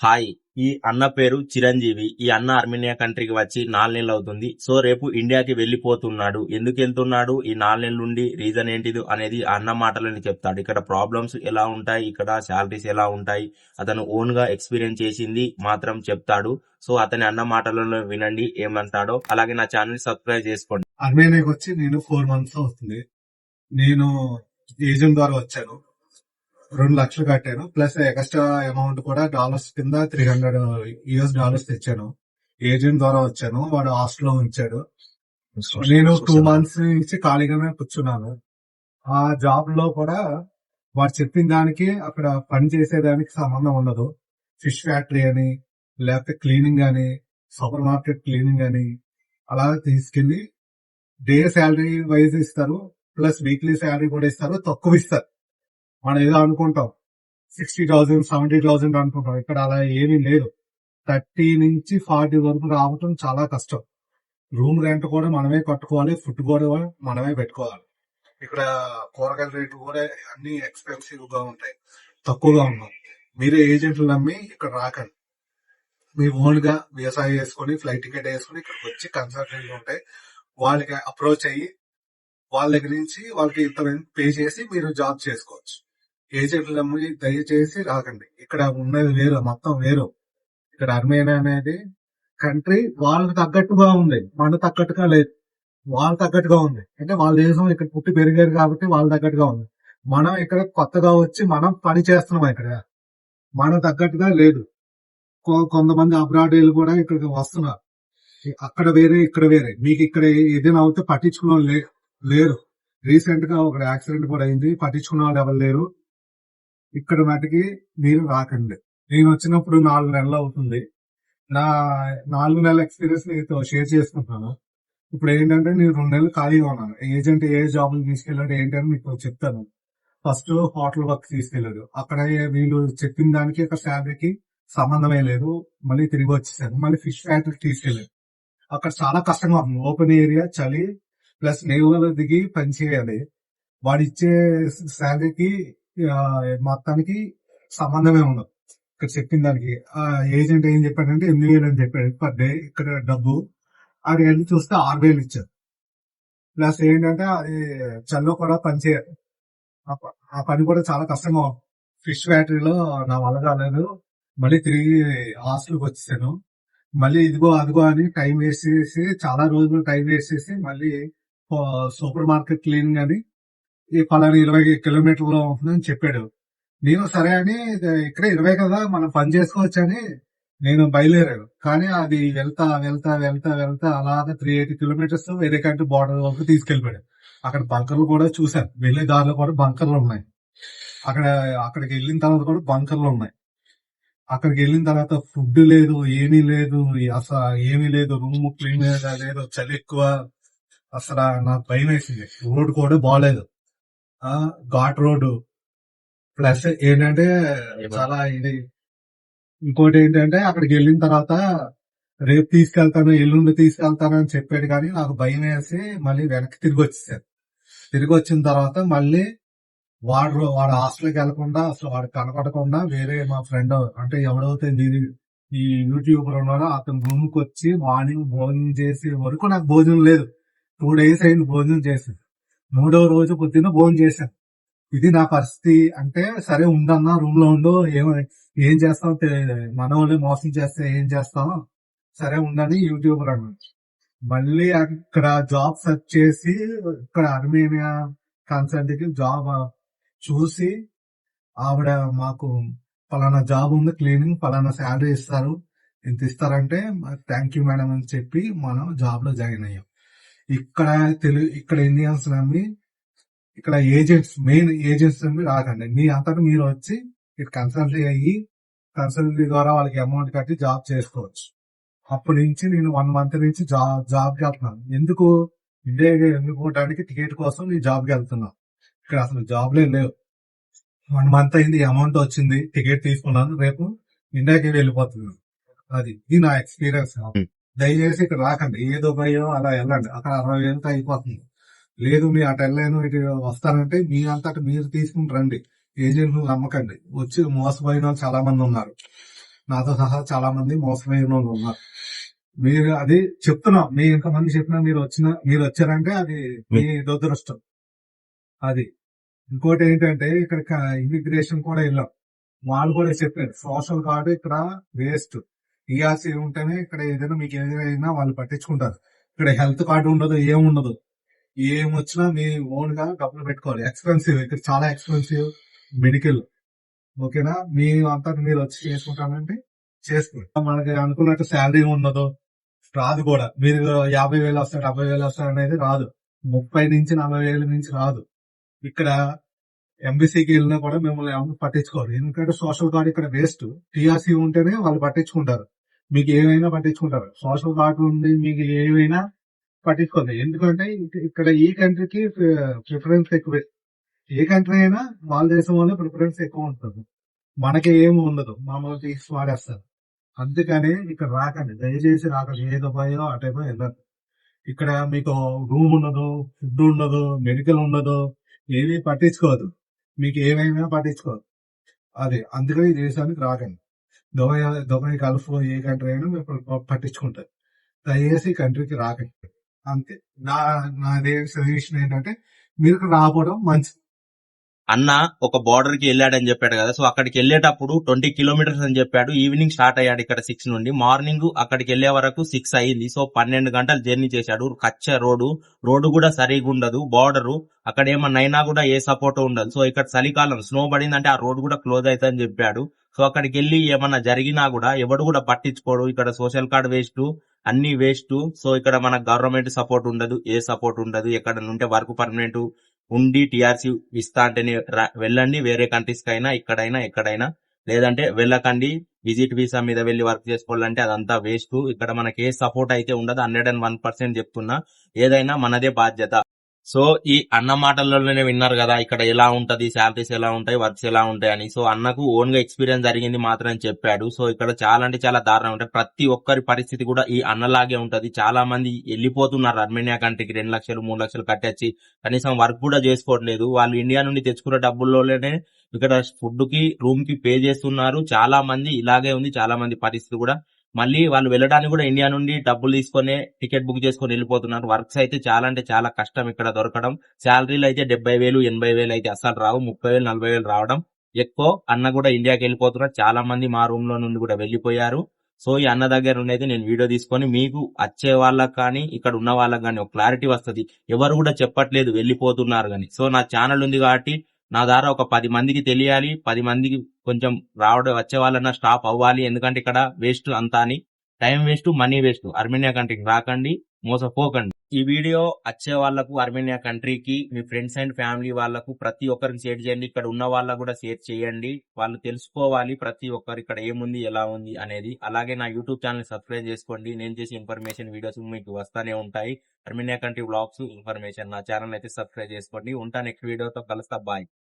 Hi ఈ అన్న పేరు చిరంజీవి. ఈ అన్న ఆర్మేనియా కంట్రీకి వచ్చి నాలుగు నెలలు అవుతుంది. సో రేపు ఇండియాకి వెళ్ళిపోతున్నాడు. ఎందుకు వెళ్తున్నాడు? ఈ నాలుగు నెలల నుండి రీజన్ ఏంటిది అనేది అన్న మాటలని చెప్తాడు. ఇక్కడ ప్రాబ్లమ్స్ ఎలా ఉంటాయి? ఇక్కడ శాలరీస్ ఎలా ఉంటాయి? అతను ఓన్గా ఎక్స్పీరియన్స్ చేసింది మాత్రం చెప్తాడు. సో అతని అన్న మాటలలో వినండి ఏమంటాడో. అలాగే నా ఛానల్ సబ్స్క్రైబ్ చేసుకోండి. అర్మేనియాకి వచ్చి నేను ఫోర్ మంత్స్ అవుతుంది నేను ఏజెంట్ ద్వారా వచ్చాను. రెండు లక్షలు కట్టాను. ప్లస్ ఎక్స్ట్రా అమౌంట్ కూడా డాలర్స్ కింద త్రీ హండ్రెడ్ యుఎస్ డాలర్స్ తెచ్చాను. ఏజెంట్ ద్వారా వచ్చాను. వాడు హాస్టల్లో ఉంచాడు. నేను టూ మంత్స్ నుంచి ఖాళీగానే కూర్చున్నాను. ఆ జాబ్లో కూడా వాడు చెప్పిన దానికి అక్కడ పని చేసేదానికి సంబంధం ఉండదు. ఫిష్ ఫ్యాక్టరీ అని లేకపోతే క్లీనింగ్ అని సూపర్ మార్కెట్ క్లీనింగ్ అని అలా తీసుకెళ్ళి డే శాలరీ వైజ్ ఇస్తారు. ప్లస్ వీక్లీ శాలరీ కూడా ఇస్తారు. తక్కువ ఇస్తారు. మనం ఏదో అనుకుంటాం. సిక్స్టీ థౌసండ్ సెవెంటీ థౌసండ్ అనుకుంటాం. ఇక్కడ అలా ఏమీ లేదు. థర్టీ నుంచి ఫార్టీ వరకు రావటం చాలా కష్టం. రూమ్ రెంట్ కూడా మనమే కట్టుకోవాలి ఫుడ్ కూడా మనమే పెట్టుకోవాలి. ఇక్కడ కూరగాయల రేటు కూడా అన్ని ఎక్స్పెన్సివ్గా ఉంటాయి. తక్కువగా ఉన్నాయి. మీరే ఏజెంట్లు నమ్మి ఇక్కడ రాకండి. మీ ఓన్గా వ్యవసాయం వేసుకొని ఫ్లైట్ టికెట్ వేసుకొని ఇక్కడికి వచ్చి కన్సల్టెంట్లు ఉంటాయి వాళ్ళకి అప్రోచ్ అయ్యి వాళ్ళ దగ్గర నుంచి వాళ్ళకి ఇంత పే చేసి మీరు జాబ్ చేసుకోవచ్చు. ఏజెంట్లు అమ్మి దయచేసి రాకండి. ఇక్కడ ఉన్నది వేరు మొత్తం వేరు. ఇక్కడ అర్మేనియా అనేది కంట్రీ వాళ్ళకి తగ్గట్టుగా ఉంది. మన తగ్గట్టుగా లేదు. వాళ్ళ తగ్గట్టుగా ఉంది. అంటే వాళ్ళ దేశం ఇక్కడ పుట్టి పెరిగారు కాబట్టి వాళ్ళ తగ్గట్టుగా ఉంది. మనం ఇక్కడ కొత్తగా వచ్చి మనం పని చేస్తున్నాం ఇక్కడ. మన తగ్గట్టుగా లేదు. కొ- కొంతమంది అబ్రాడ్ కూడా ఇక్కడికి వస్తున్నారు. అక్కడ వేరే ఇక్కడ వేరే. మీకు ఇక్కడ ఏదైనా అవుతే పట్టించుకున్న వాళ్ళు లేరు. రీసెంట్గా ఒక యాక్సిడెంట్ కూడా అయింది. పట్టించుకున్న వాళ్ళు ఎవరు లేరు. ఇక్కడ మటుకి మీరు రాకండి. నేను వచ్చినప్పుడు నాలుగు నెలలు అవుతుంది. నా నాలుగు నెలల ఎక్స్పీరియన్స్ మీతో షేర్ చేసుకుంటున్నాను. ఇప్పుడు ఏంటంటే నేను రెండు నెలలు ఖాళీగా ఉన్నాను. ఏజెంట్ ఏ జాబ్ తీసుకెళ్ళాడు ఏంటని మీకు చెప్తాను. ఫస్ట్ హోటల్ వర్క్ తీసుకెళ్ళాడు. అక్కడ వీళ్ళు చెప్పిన దానికి అక్కడ శాలరీకి సంబంధమే లేదు. మళ్ళీ తిరిగి వచ్చేసాను మళ్ళీ ఫిష్ ఫ్యాక్టరీకి తీసుకెళ్ళాడు. అక్కడ చాలా కష్టంగా ఉంది. ఓపెన్ ఏరియా చలి ప్లస్ నేవల దిగి పని చేయాలి. వాడు ఇచ్చే శాలరీకి మొత్తానికి సంబంధమే ఉండదు. ఇక్కడ చెప్పిన దానికి ఆ ఏజెంట్ ఏం చెప్పాడంటే ఎనిమిది వేలు అని చెప్పాడు. పర్ డే ఇక్కడ డబ్బు. అది వెళ్ళి చూస్తే ఆరు వేలు ఇచ్చారు. ప్లస్ ఏంటంటే అది చల్లో కూడా పని చేయాలి. ఆ పని కూడా చాలా కష్టంగా ఫిష్ ఫ్యాక్టరీలో నా వల్ల కాలేదు. మళ్ళీ తిరిగి హాస్టల్కి వచ్చేసాను. మళ్ళీ ఇదిగో అదిగో అని టైం వేస్ట్ చేసి చాలా రోజులు టైం వేస్ట్ చేసి మళ్ళీ సూపర్ మార్కెట్ క్లీనింగ్ అని ఈ పలానా ఇరవై కిలోమీటర్లో ఉంటుందని చెప్పాడు. నేను సరే అని ఇక్కడ ఇరవై కదా మనం పని చేసుకోవచ్చు అని నేను బయలుదేరాను. కానీ అది వెళ్తా వెళ్తా వెళ్తా వెళ్తా అలాగా త్రీ ఎయిటీ కిలోమీటర్స్ వేరే కంట్రీ బార్డర్ వరకు తీసుకెళ్ళిపోయాడు అక్కడ బంకర్లు కూడా చూశాను. వెళ్ళే దారిలో కూడా బంకర్లు ఉన్నాయి. అక్కడ అక్కడికి వెళ్ళిన తర్వాత కూడా బంకర్లు ఉన్నాయి. అక్కడికి వెళ్ళిన తర్వాత ఫుడ్ లేదు ఏమీ లేదు అసలు ఏమీ లేదు రూమ్ క్లీన్ లేదు చలి ఎక్కువ. అసలు నాకు భయం వేసింది రోడ్ కూడా బాగాలేదు ఘాట్ రోడ్డు. ప్లస్ ఏంటంటే చాలా ఇది. ఇంకోటి ఏంటంటే అక్కడికి వెళ్ళిన తర్వాత రేపు తీసుకెళ్తాను ఎల్లుండి తీసుకెళ్తాను అని చెప్పాడు కానీ నాకు భయం వేసి మళ్ళీ వెనక్కి తిరిగి వచ్చేసాను తిరిగి వచ్చిన తర్వాత మళ్ళీ వాడు వాడు హాస్టల్కి వెళ్ళకుండా అసలు వాడు కనపడకుండా వేరే మా ఫ్రెండ్ అంటే ఎవడైతే దీని ఈ యూట్యూబర్ ఉన్నాడో అతని రూమ్కి వచ్చి మార్నింగ్ భోజనం చేసి వరకు నాకు భోజనం లేదు. టూ డేస్ అయింది భోజనం చేసి మూడో రోజు పొద్దున్న భోజనం చేశాను. ఇది నా పరిస్థితి అంటే సరే ఉండన్నా రూమ్లో ఉండు ఏం ఏం చేస్తాం తెలియదు మన వాళ్ళు మోసం చేస్తే ఏం చేస్తాం సరే ఉండని యూట్యూబర్ అన్నాడు. మళ్ళీ అక్కడ జాబ్ సెర్చ్ చేసి ఇక్కడ అర్మేనియా కన్సల్ట్కి జాబ్ చూసి ఆవిడ మాకు పలానా జాబ్ ఉంది క్లీనింగ్ పలానా శాలరీ ఇస్తారు ఎంత ఇస్తారంటే థ్యాంక్ యూ మేడం అని చెప్పి మనం జాబ్లో జాయిన్ అయ్యాం. ఇక్కడ తెలుగు ఇక్కడ ఇండియన్స్ నమ్మి ఇక్కడ ఏజెంట్స్ మెయిన్ ఏజెంట్స్ నమ్మి రాకండి. మీ అంతటా మీరు వచ్చి ఇక్కడ కన్సల్టీ అయ్యి కన్సల్టీ ద్వారా వాళ్ళకి అమౌంట్ కట్టి జాబ్ చేసుకోవచ్చు. అప్పటి నుంచి నేను వన్ మంత్ నుంచి జాబ్ జాబ్కి వెళ్తున్నాను. ఎందుకు? ఇండియా ఎన్నుకోవడానికి టికెట్ కోసం నేను జాబ్కి వెళ్తున్నాను. ఇక్కడ అసలు జాబ్లే లేవు. వన్ మంత్ అయింది అమౌంట్ వచ్చింది టికెట్ తీసుకున్నాను రేపు ఇండియాకి వెళ్ళిపోతున్నాను. అది ఇది నా ఎక్స్పీరియన్స్ దయచేసి ఇక్కడ రాకండి. ఏదో భయం అలా వెళ్ళండి. అక్కడ అరవై వేలతో అయిపోతుంది. లేదు మీ అటు వెళ్ళలేను ఇటు వస్తానంటే మీ అంతటా మీరు తీసుకుని రండి. ఏజెంట్లు నమ్మకండి. వచ్చి మోసపోయిన వాళ్ళు చాలా మంది ఉన్నారు. నాతో సహా చాలా మంది మోసపోయిన వాళ్ళు ఉన్నారు. మీరు అది చెప్తున్నాం. మీ ఇంతమంది చెప్పినా మీరు వచ్చిన మీరు వచ్చారంటే అది మీ దురదృష్టం. అది. ఇంకోటి ఏంటంటే ఇక్కడ ఇమిగ్రేషన్ కూడా వెళ్ళాం. వాళ్ళు కూడా చెప్పారు. సోషల్ కార్డు ఇక్కడ వేస్ట్ టీఆర్సీ ఉంటేనే ఇక్కడ ఏదైనా మీకు ఏదైనా వాళ్ళు పట్టించుకుంటారు. ఇక్కడ హెల్త్ కార్డు ఉండదు ఏముండదు ఏం వచ్చినా మీ ఓన్గా డబ్బులు పెట్టుకోవాలి. ఎక్స్పెన్సివ్ ఇక్కడ చాలా ఎక్స్పెన్సివ్ మెడికల్. ఓకేనా? మీ అంతా మీరు వచ్చి చేసుకుంటానంటే చేసుకోండి. మనకి అనుకున్నట్టు శాలరీ ఉండదు. రాదు కూడా. మీరు యాభై వేలు వస్తాయి డెబ్బై వేలు వస్తాయి అనేది రాదు. ముప్పై నుంచి నలభై వేల నుంచి రాదు. ఇక్కడ ఎంబీసీకి వెళ్ళినా కూడా మిమ్మల్ని ఎవరు పట్టించుకోరు. ఎందుకంటే సోషల్ కార్డు ఇక్కడ వేస్ట్. టీఆర్సీ ఉంటేనే వాళ్ళు పట్టించుకుంటారు. మీకు ఏమైనా పట్టించుకుంటారు. సోషల్ కార్డు ఉంది మీకు ఏమైనా పట్టించుకోదు ఎందుకంటే ఇక్కడ ఈ కంట్రీకి ప్రిఫరెన్స్ ఎక్కువే. ఏ కంట్రీ అయినా వాళ్ళ దేశం వల్ల ప్రిఫరెన్స్ ఎక్కువ ఉంటుంది. మనకి ఏమి ఉండదు. మామూలు తీసి వాడేస్తారు. అందుకని ఇక్కడ రాకండి. దయచేసి రాకండి. ఏ దుబాయో అటైపో వెళ్ళదు ఇక్కడ మీకు రూమ్ ఉండదు ఫుడ్ ఉండదు మెడికల్ ఉండదు ఏమీ పట్టించుకోదు మీకు ఏమైనా పట్టించుకోదు అది అందుకని ఈ దేశానికి రాకండి. దుబాయ్ దుబాయ్ గల్ఫ్ ఏ కంట్రీ అయినా మేము పట్టించుకుంటారు దయచేసి ఈ కంట్రీకి రాకండి. అంతే. నా నా సజెషన్ ఏంటంటే మీరు రాకపోవడం మంచిది. అన్న ఒక బార్డర్కి వెళ్ళాడని చెప్పాడు కదా. సో అక్కడికి వెళ్ళేటప్పుడు ట్వంటీ కిలోమీటర్స్ అని చెప్పాడు. ఈవినింగ్ స్టార్ట్ అయ్యాడు ఇక్కడ సిక్స్ నుండి. మార్నింగ్ అక్కడికి వెళ్ళే వరకు సిక్స్ అయింది. సో పన్నెండు గంటలు జర్నీ చేశాడు. కచ్చ రోడ్డు. రోడ్డు కూడా సరిగా ఉండదు. బార్డరు అక్కడ ఏమన్నా అయినా కూడా ఏ సపోర్ట్ ఉండదు. సో ఇక్కడ చలికాలం. స్నో పడిందంటే ఆ రోడ్డు కూడా క్లోజ్ అవుతుందని చెప్పాడు. సో అక్కడికి వెళ్ళి ఏమన్నా జరిగినా కూడా ఎవడు కూడా పట్టించుకోడు. ఇక్కడ సోషల్ కార్డ్ వేస్ట్ అన్ని వేస్ట్ సో ఇక్కడ మన గవర్నమెంట్ సపోర్ట్ ఉండదు. ఏ సపోర్ట్ ఉండదు. ఎక్కడ నుంటే వర్క్ పర్మనెంట్ ఉండి టీఆర్సీ ఇస్తా అంటేనే వెళ్ళండి వేరే కంట్రీస్ అయినా ఇక్కడైనా ఎక్కడైనా. లేదంటే వెళ్ళకండి విజిట్ వీసా మీద వెళ్ళి వర్క్ చేసుకోవాలంటే అదంతా వేస్ట్. ఇక్కడ మనకి ఏ సపోర్ట్ అయితే ఉండదు హండ్రెడ్ అండ్ వన్ పర్సెంట్ చెప్తున్నా. ఏదైనా మనదే బాధ్యత. సో ఈ అన్న మాటల్లోనే విన్నారు కదా ఇక్కడ ఎలా ఉంటది శాలరీస్ ఎలా ఉంటాయి వర్క్స్ ఎలా ఉంటాయి అని. సో అన్నకు ఓన్గా ఎక్స్పీరియన్స్ జరిగింది మాత్రం చెప్పాడు. సో ఇక్కడ చాలా అంటే చాలా దారుణం ఉంటాయి. ప్రతి ఒక్కరి పరిస్థితి కూడా ఈ అన్నలాగే ఉంటది. చాలా మంది వెళ్ళిపోతున్నారు అర్మేనియా కంట్రీకి రెండు లక్షలు మూడు లక్షలు కట్టొచ్చి కనీసం వర్క్ కూడా చేసుకోవట్లేదు వాళ్ళు ఇండియా నుండి తెచ్చుకున్న డబ్బుల్లోనే ఇక్కడ ఫుడ్కి రూమ్కి పే చేస్తున్నారు. చాలా మంది ఇలాగే ఉంది. చాలా మంది పరిస్థితి కూడా మళ్ళీ వాళ్ళు వెళ్ళడానికి కూడా ఇండియా నుండి డబ్బులు తీసుకొని టికెట్ బుక్ చేసుకొని వెళ్ళిపోతున్నారు. వర్క్స్ అయితే చాలా అంటే చాలా కష్టం ఇక్కడ దొరకడం. శాలరీలు అయితే డెబ్బై వేలు ఎనభై వేలు అయితే అసలు రావు. ముప్పై వేలు నలభై వేలు రావడం. ఎక్కువ అన్న కూడా ఇండియాకి వెళ్ళిపోతున్నారు. చాలా మంది మా రూమ్లో నుండి కూడా వెళ్ళిపోయారు. సో ఈ అన్న దగ్గర నుండి అయితే నేను వీడియో తీసుకొని మీకు వచ్చే వాళ్ళకి కానీ ఇక్కడ ఉన్న వాళ్ళకి కానీ ఒక క్లారిటీ వస్తుంది. ఎవరు కూడా చెప్పట్లేదు వెళ్ళిపోతున్నారు కానీ సో నా ఛానల్ ఉంది కాబట్టి నా ద్వారా ఒక పది మందికి తెలియాలి పది మందికి కొంచెం రావడం వచ్చే వాళ్ళన్నా స్టాప్ అవ్వాలి. ఎందుకంటే ఇక్కడ వేస్ట్ అంతా అని. Time waste money waste Armenia కంట్రీకి రాకండి మోసపోకండి. ఈ వీడియో వచ్చే వాళ్ళకు అర్మేనియా కంట్రీకి మీ ఫ్రెండ్స్ అండ్ ఫ్యామిలీ వాళ్ళకు ప్రతి ఒక్కరికి షేర్ చేయండి. ఇక్కడ ఉన్న వాళ్ళకు కూడా షేర్ చేయండి. వాళ్ళు తెలుసుకోవాలి ప్రతి ఒక్కరు ఇక్కడ ఏముంది ఎలా ఉంది అనేది. అలాగే నా యూట్యూబ్ ఛానల్ సబ్స్క్రైబ్ చేసుకోండి. నేను చేసే ఇన్ఫర్మేషన్ వీడియోస్ మీకు వస్తానే ఉంటాయి. అర్మేనియా కంట్రీ బ్లాగ్స్ ఇన్ఫర్మేషన్ నా ఛానల్ అయితే సబ్స్క్రైబ్ చేసుకోండి. ఉంటా నెక్స్ట్ వీడియోతో కలుస్తా బాయ్